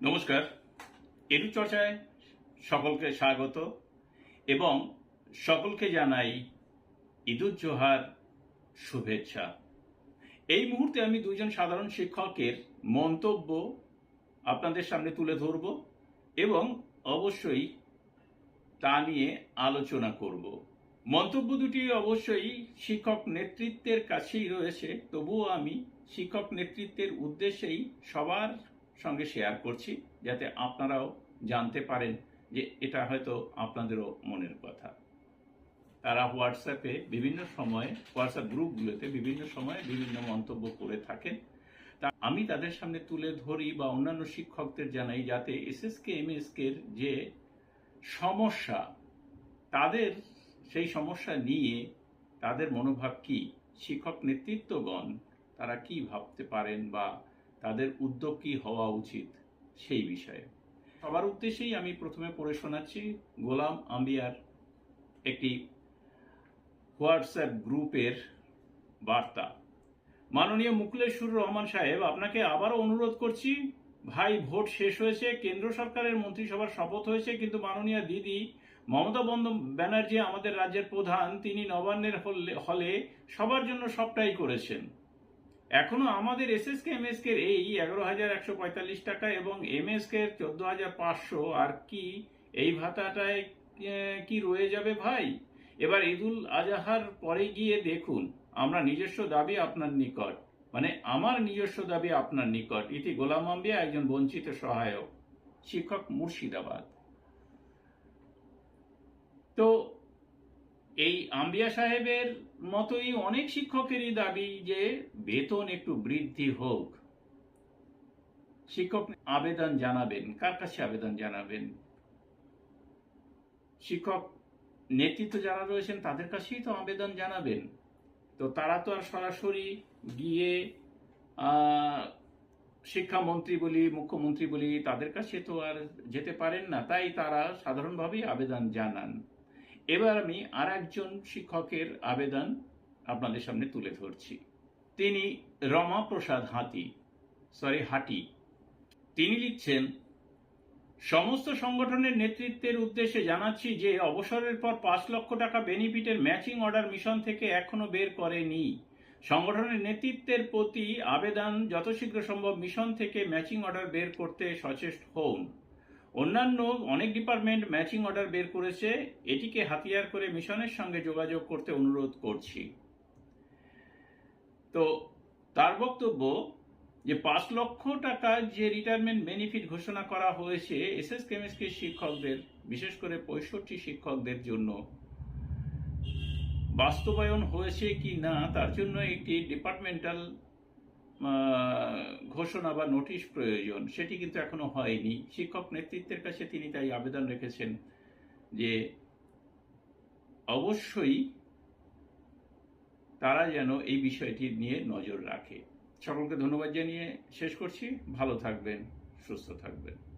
নমস্কার। এডু চর্চায় সকলকে স্বাগত এবং সকলকে জানাই ঈদুজ্জোহার শুভেচ্ছা। এই মুহূর্তে আমি দুজন সাধারণ শিক্ষকের মন্তব্য আপনাদের সামনে তুলে ধরব এবং অবশ্যই তা নিয়ে আলোচনা করব। মন্তব্য দুটি অবশ্যই শিক্ষক নেতৃত্বের কাছেই রয়েছে, তবুও আমি শিক্ষক নেতৃত্বের উদ্দেশ্যেই সবার সঙ্গে শেয়ার করছি, যাতে আপনারাও জানতে পারেন যে এটা হয়তো আপনাদেরও মনের কথা। তারা হোয়াটসঅ্যাপে বিভিন্ন সময়ে হোয়াটসঅ্যাপ গ্রুপগুলোতে বিভিন্ন সময়ে বিভিন্ন মন্তব্য করে থাকেন। তা আমি তাদের সামনে তুলে ধরি বা অন্যান্য শিক্ষকদের জানাই যাতে এসএসকে এমএসকে এর যে সমস্যা, তাদের সেই সমস্যা নিয়ে তাদের মনোভাব কি, শিক্ষক নেতৃত্বগণ তারা কি ভাবতে পারেন বা তাদের উদ্যোগ কি হওয়া উচিত সেই বিষয়ে। সবার উদ্দেশ্যেই আমি প্রথমে পড়ে শোনাচ্ছি গোলাম আম্বিয়ার একটি হোয়াটসঅ্যাপ গ্রুপের বার্তা। মাননীয় মুকুলেশ্বর রহমান সাহেব, আপনাকে আবারও অনুরোধ করছি, ভাই, ভোট শেষ হয়েছে, কেন্দ্র সরকারের মন্ত্রিসভার শপথ হয়েছে, কিন্তু মাননীয় দিদি মমতা বন্দ ব্যানার্জি আমাদের রাজ্যের প্রধান, তিনি নবান্নের হলে সবার জন্য সবটাই করেছেন। এখনও আমাদের এস এস এসএসকে এমএসকে এই এগারো হাজার একশো পঁয়তাল্লিশ টাকা এবং এম এমএসকে চোদ্দ হাজার পাঁচশো আর কি, এই ভাতাটায় কি রয়ে যাবে ভাই? এবার ঈদুল আজহার পরে গিয়ে দেখুন, আমরা নিজস্ব দাবি আপনার নিকট মানে আমার নিজস্ব দাবি আপনার নিকট। ইতি গোলাম আম্বিয়া, একজন বঞ্চিত সহায়ক, শিক্ষক মুর্শিদাবাদ। তো এই আম্বিয়া সাহেবের মতোই অনেক শিক্ষকেরই দাবি যে বেতন একটু বৃদ্ধি হোক। শিক্ষক আবেদন জানাবেন, কার কাছে আবেদন জানাবেন? শিক্ষক নেতৃত্ব যারা রয়েছেন তাদের কাছেই তো আবেদন জানাবেন। তো তারা তো আর সরাসরি গিয়ে শিক্ষামন্ত্রী বলি, মুখ্যমন্ত্রী বলি, তাদের কাছে তো আর যেতে পারেন না। তাই তারা সাধারণভাবেই আবেদন জানান। এবার আমি আর একজন শিক্ষকের আবেদন আপনাদের সামনে তুলে ধরছি। তিনি রমাপ্রসাদ হাতি সরি হাটি তিনি লিখছেন, সমস্ত সংগঠনের নেতৃত্বের উদ্দেশ্যে জানাচ্ছি যে অবসরের পর পাঁচ লক্ষ টাকা বেনিফিটের ম্যাচিং অর্ডার মিশন থেকে এখনও বের করেনি। সংগঠনের নেতৃত্বের প্রতি আবেদন যত শীঘ্র সম্ভব মিশন থেকে ম্যাচিং অর্ডার বের করতে সচেষ্ট হন অন্যান্য অনেক ডিপার্টমেন্ট ম্যাচিং অর্ডার বের করেছে, এটিকে হাতিয়ার করে মিশনের সঙ্গে যোগাযোগ করতে অনুরোধ করছি। তো, তার বক্তব্য যে পাঁচ লক্ষ টাকা যে রিটায়ারমেন্ট বেনিফিট ঘোষণা করা হয়েছে এসএস কেমিস্ট্রি শিক্ষকদের, বিশেষ করে পঁয়ষট্টি শিক্ষকদের জন্য, বাস্তবায়ন হয়েছে কি না, তার জন্য একটি ডিপার্টমেন্টাল ঘোষণা বা নোটিশ প্রয়োজন, সেটি কিন্তু এখনও হয়নি। শিক্ষক নেতৃত্বের কাছে তিনি তাই আবেদন রেখেছেন যে অবশ্যই তারা যেন এই বিষয়টি নিয়ে নজর রাখে। সকলকে ধন্যবাদ জানিয়ে শেষ করছি। ভালো থাকবেন, সুস্থ থাকবেন।